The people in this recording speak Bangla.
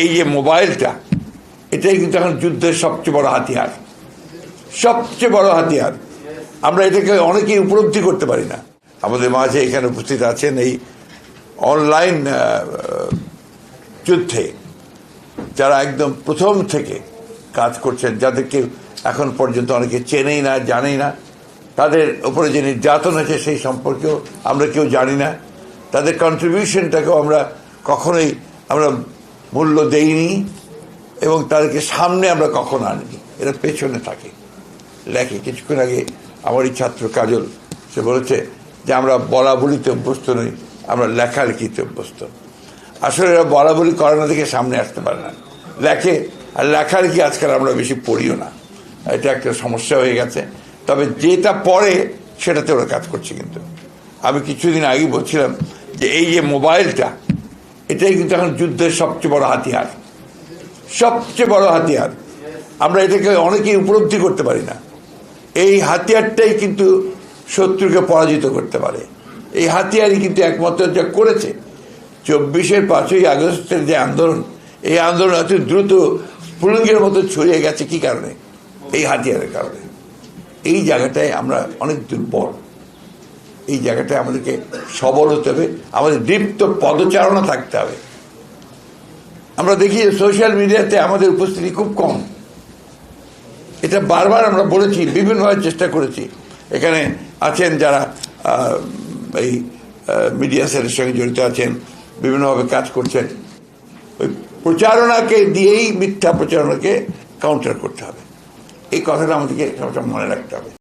এই যে মোবাইলটা, এটাই কিন্তু এখন যুদ্ধের সবচেয়ে বড় হাতিয়ার। সবচেয়ে বড় হাতিয়ার। আমরা এটাকে অনেকেই উপলব্ধি করতে পারি না। আমাদের মাঝে এখানে উপস্থিত আছেন এই অনলাইন যুদ্ধে যারা একদম প্রথম থেকে কাজ করছেন যাদেরকে এখন পর্যন্ত অনেকে চেনেই না, জানেই না, তাদের উপরে যে নির্যাতন হয়েছে সেই সম্পর্কেও আমরা কেউ জানি না। তাদের কন্ট্রিবিউশনটাকেও আমরা কখনোই আমরা মূল্য দেইনি এবং তাদেরকে সামনে আমরা কখনো আনিনি এরা পেছনে থাকে। লেখে কিছুক্ষণ আগে আমারই ছাত্র কাজল, সে বলেছে যে আমরা বলা বলিতে অভ্যস্ত নই, আমরা লেখালেখিতে অভ্যস্ত। আসলে এরা বলা বলি করে না থেকে সামনে আসতে পারে না। লেখে আর লেখালেখি আজকাল আমরা বেশি পড়িও না। এটা একটা সমস্যা হয়ে গেছে। তবে যেটা পড়ে সেটাতে ওরা কাজ করছে কিন্তু। আমি কিছুদিন আগে বলছিলাম যে এই যে মোবাইলটা এটাই কিন্তু এখন যুদ্ধের সবচেয়ে বড় হাতিয়ার। সবচেয়ে বড় হাতিয়ার। আমরা এটাকে অনেকেই উপলব্ধি করতে পারি না। এই হাতিয়ারটাই কিন্তু শত্রুকে পরাজিত করতে পারে। এই হাতিয়ারই কিন্তু একমাত্র যা করেছে। চব্বিশের পাঁচই আগস্টের যে আন্দোলন, এই আন্দোলন এত দ্রুত স্ফুলিঙ্গের মতো ছড়িয়ে গেছে কি কারণে? এই হাতিয়ারের কারণে। এই জায়গাটায় আমরা অনেক দুর্বল। এই জায়গাটায় আমাদেরকে সবল হতে হবে। আমাদের দীপ্ত পদচারণা থাকতে হবে। আমরা দেখি সোশ্যাল মিডিয়াতে আমাদের উপস্থিতি খুব কম। এটা বারবার আমরা বলেছি, বিভিন্নভাবে চেষ্টা করেছি। এখানে আছেন যারা এই মিডিয়া সেলের সঙ্গে জড়িত আছেন, বিভিন্নভাবে কাজ করছেন। ওই প্রচারণাকে দিয়েই মিথ্যা প্রচারণাকে কাউন্টার করতে হবে। এই কথাটা আমাদেরকে সবসময় মনে রাখতে হবে।